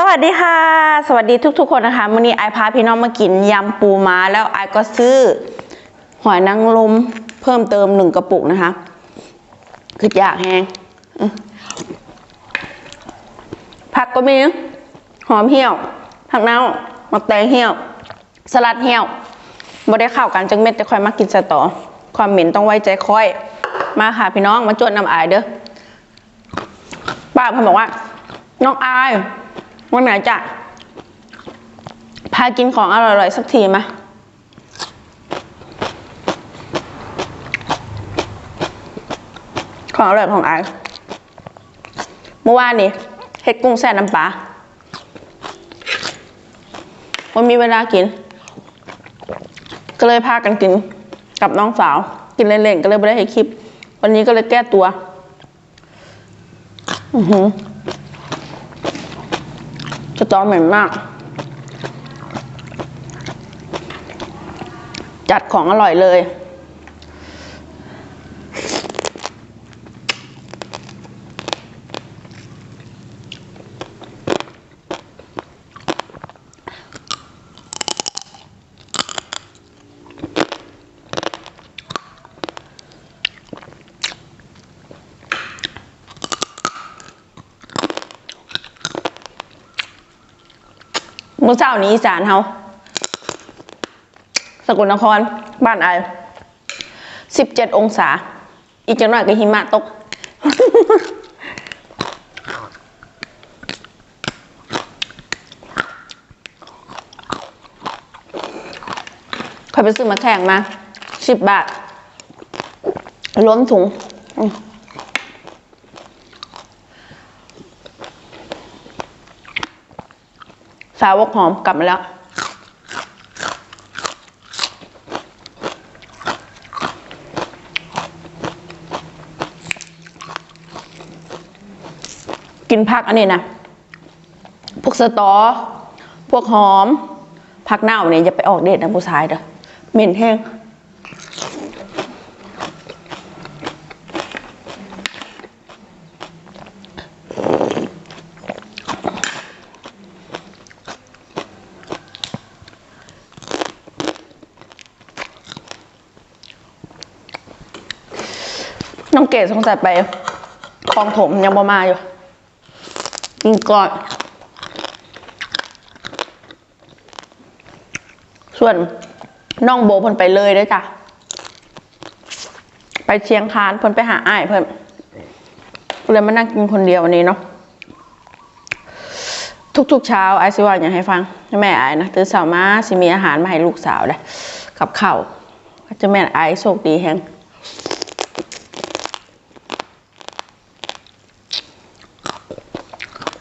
สวัสดีค่ะ สวัสดีทุกๆคนนะคะวันนี้ไอายพาพี่น้องมากินยำปูม้าแล้วไอก็ซื้อหอยนางรมเพิ่มเติมหนึ่งกระปุกนะคะคืออยากแห้งผักก็มีหอมเหี่ยว ผักเน่ามักแตงเหี่ยว สลัดเหี่ยวบ่ได้ข้าวกันจังเม็ดจะค่อยมากินสตอความเหม็นต้องไว้ใจค่อย มาค่ะพี่น้องมาจวดน้ำอายเด้อป้าเพิ่นบอกว่า น้องอาย วันไหนจะ พากินของอร่อยๆสักทีมของอร่อยของไอายเมื่อวานนี่เฮ็ดกุ้งแซ่น้ำปลาวันมีเวลากิน ก็เลยพากันกินกับน้องสาว กินเล่นๆก็เลยไม่ได้ให้คลิป วันนี้ก็เลยแก้ตัว อือหือ จะจอเหม็นมาก จัดของอร่อยเลย มื้อเช้านี้อีสานเฮาสกลนคร บ้านไอสิบเจ็ดองศา อีกจังหน่อยก็หิมะตกเคยไปซื้อมาแข่งมาสิบบาท ล้นถุงอืม สาวกหอมกลับมาแล้ว กินผักอันนี้นะพวกสตอ พวกหอมผักเน่าเนี่ยอย่าไปออกเดทนะผู้ชายเด้อเหม็นแห้ง น้องเกดสงสัยไปคลองถมยังบ่มาอยู่กินก่อนส่วนน้องโบเพิ่นไปเลยด้วยจ้ะ ไปเชียงคานเพิ่นไปหาอ้ายเพิ่นเลยมานั่งกินคนเดียววันนี้เนาะทุกๆเช้าไอซิว่าอยากให้ฟังแม่ไอายนะตื่นเช้ามาสิมีอาหารมาให้ลูกสาวเลยกับข้าวก็จะแม่ไอายโชคดีแฮง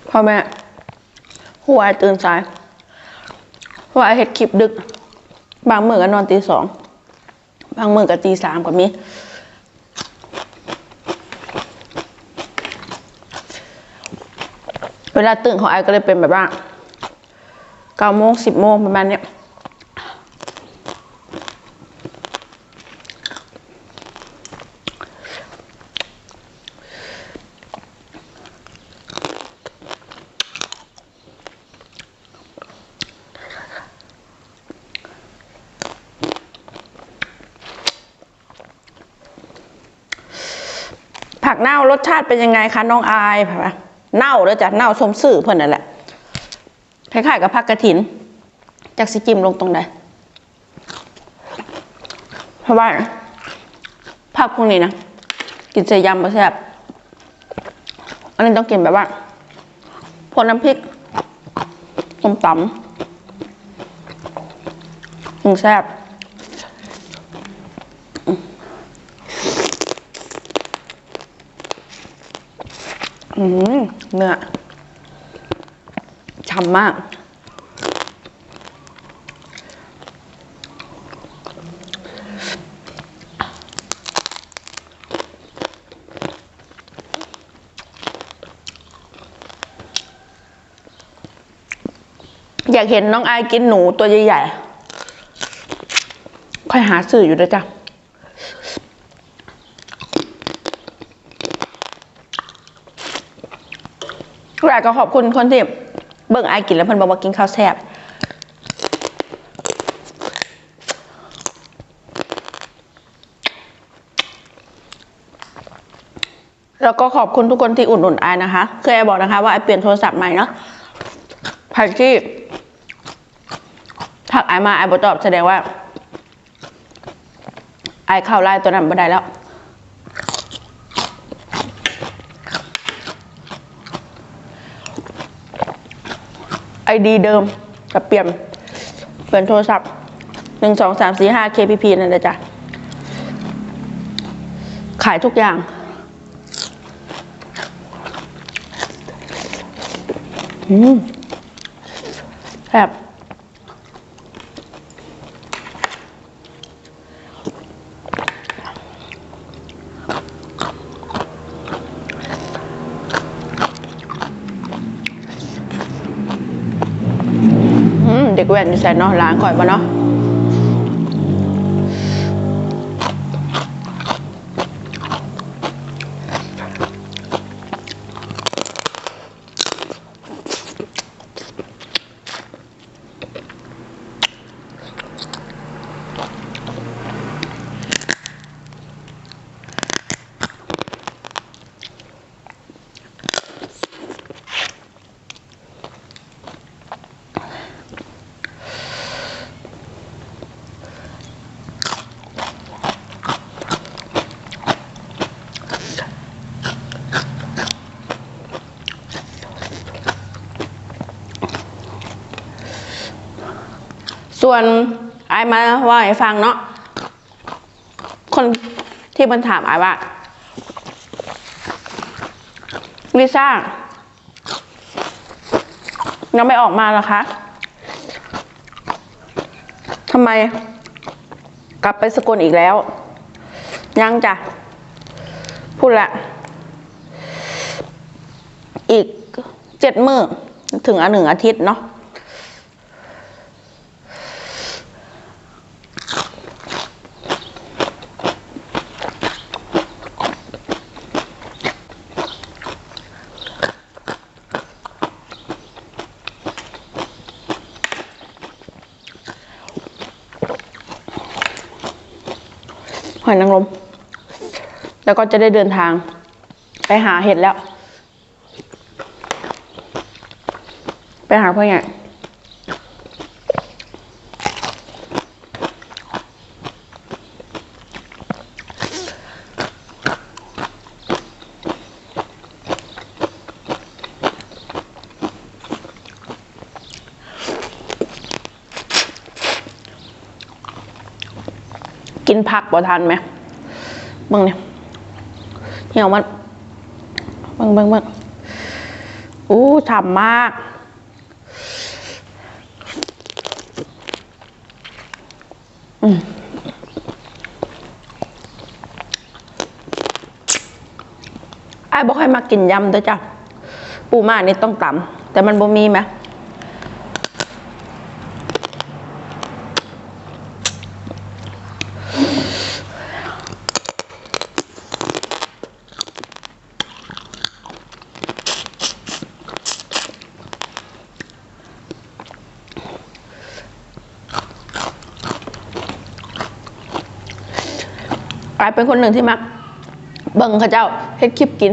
พ่อแม่หัวไอตื่นสายหัวไอเห็ดคลิปดึก บางมือก็นอนตีสอง บางมือก็ตีสามก็มีเวลาตื่นของไอก็เลยเป็นแบบว่าเก้าโมงสิบโมงประมาณเนี้ย ผักเน่ารสชาติเป็นยังไงคะน้องอายผักเน่าแล้วจ้ะเน่าสมสื่อเพื่อนนั่นแหละคล้ายๆกับผักกระถิน จากสิจิมลงตรงไหนเพราะว่าผักพวกนี้นะกินใส่ยำมาแซ่บอันนี้ต้องกินแบบว่าพวกน้ำพริกส้มตำถึงแซ่บ อืมเนื้อฉ่ำมาก อยากเห็นน้องอายกินหนูตัวใหญ่ๆ ค่อยหาสื่ออยู่ด้วยจ้ะ อยากจะขอบคุณคนที่เบิ่งไอายกินแล้วเพิ่นบอกว่ากินข้าวแซ่บแล้วก็ขอบคุณทุกคนที่อุดหนุนไอายนะคะคือไอายบอกนะคะว่าไอายเปลี่ยนโทรศัพท์ใหม่เนาะใครที่ทักไอายมาไอายบอตอบแสดงว่าไอายเข้าไล่ตัวนั้นบ่ได้แล้ว ไอดีเดิมกับเปลี่ยน เปลี่ยนโทรศัพท์หนึ่งสองสามสี่ห้า KPP นั่นแหละจ้ะ ขายทุกอย่าง อืมแบบอืมเด็ก แว่นใส่เนาะล้านก่อยปะเนาะ ส่วนไอมาว่าให้ฟังเนาะคนที่มันถามไอว่าลิซ่ายังไม่ออกมาหรอคะทำไม กลับไปสกลอีกแล้ว ยังจ้ะ พูดละ อีกเจ็ดมือถึงอันหนึ่งอาทิตย์เนาะ นางรมแล้วก็จะได้เดินทาง ไปหาเห็ดแล้ว ไปหาพ่อใหญ่ กินผักบ่ทันไหมเบิ่งเนี่ยเหี่ยวมันเบิ่งเบิ่งเบิ่งอู้ฉ่ำมาก อืมไอ้าบอกให้มากินยำด้วยจ้ะ ปูม่านี่ต้องตำแต่มันบ่มีไหมายเป็นคนหนึ่งที่มัก เบิ่งเขาเจ้าเฮ็ดคลิปกิน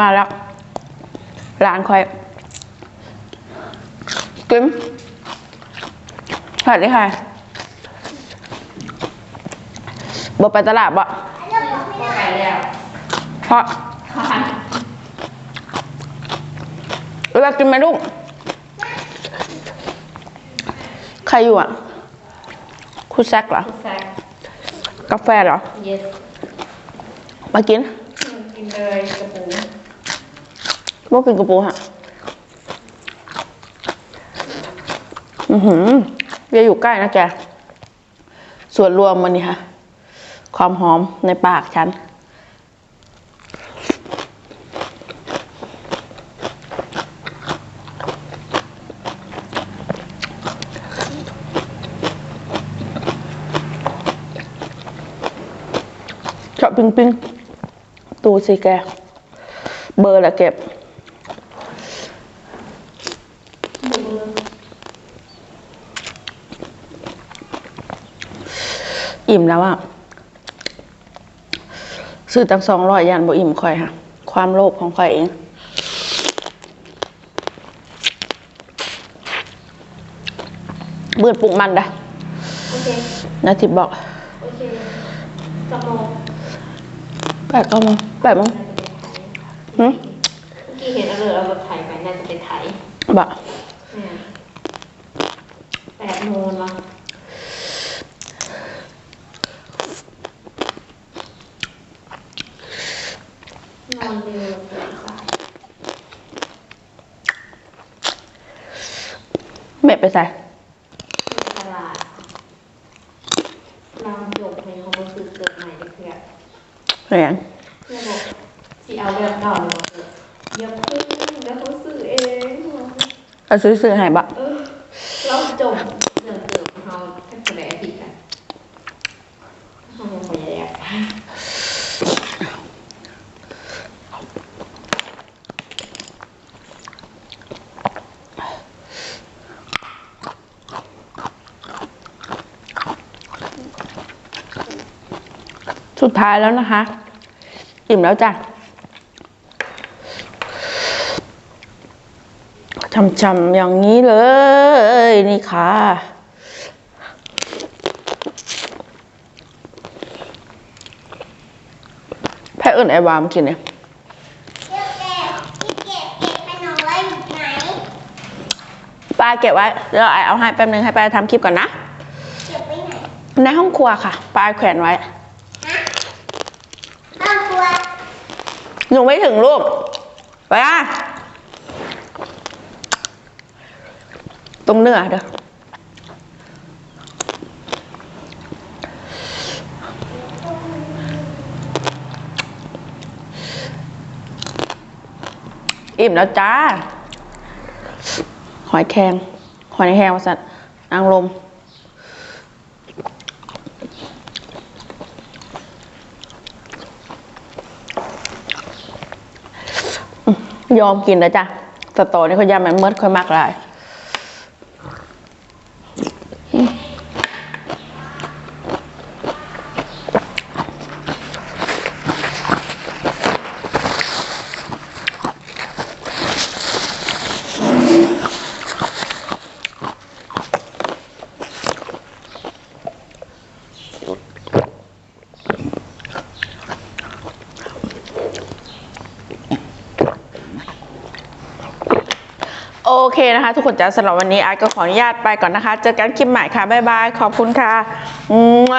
มาแล้วร้านคอยกิมสวัสดีค่ะบอกไปตลาดบ่เพราะเวลากินไหมลูก ใครอยู่อะ คุณแซกเหรอ Zach. กาแฟเหรอ Yes. มากิน กินเลยกระปูบ่กินกระปูฮะอือหือเบียอยู่ใกล้นะแกส่วนรวมมันนี่ค่ะ ความหอมในปากฉัน ชอบปิ้งปิ้งตูสิแก เบอร์ละเก็บ อิ่มแล้วอะซื้อตั้งสองร้อยยันบ่อิ่มค่อยค่ะ ความโลภของค่อยเอง เบืดปลุกมันได้โอเคนาทิพย์บอกโอเคสมองแปดก็มงแปดโมงน่าจะเป็นไทยหึเมื่อกี้เห็นเอาเลยเอารถไถไปน่าจะเป็นไทยบะเนี่ยแปดโมงวะนอนเร็วตื่นสาย แม่ไปใส่ที่ตลาดลองจบในความรู้สึกเกิดใหม่ได้เพื่อนเรียงเพื่อนบอกสิเอาเรื่องเก่าเลยบอกเอออย่าพูดแล้วเขาสื่อเองบอกเอาซื้อซื้อให้บะเออเราจบเรื่องเกิดของเราแค่แสดงผิดกันเขายังพยายาม สุด ท้ายแล้วนะคะอิ่มแล้วจ้ะช่ำๆอย่างนี้เลย นี่ค่ะแพ้เอิญไอวามกินเนี่ยเก็บเก็บที่เก็บเก็บขนมไว้อยู่ไหนปลาเก็บไว้เดี๋ยวไอเอาให้แป๊บนึงให้ปลาทำคลิปก่อนนะเก็บไว้ไหนในห้องครัวค่ะปลาแขวนไว้ ฮะห้องครัว หนูไม่ถึงลูก ไปอะ ตรงเนื้อเด้ออิ่มแล้วจ้า หอยแครงหอยแครงวาสัตว์นางลม ยอมกินแล้วจ้ะสตอนี่เขายำมันเมิดค่อยมากหลายโอ เคนะคะ ทุกคนจ้าสำหรับวันนี้ไอซ์ก็ขออนุญาตไปก่อนนะคะ เจอกันคลิปใหม่ค่ะ บ๊ายบาย ขอบคุณค่ะอืม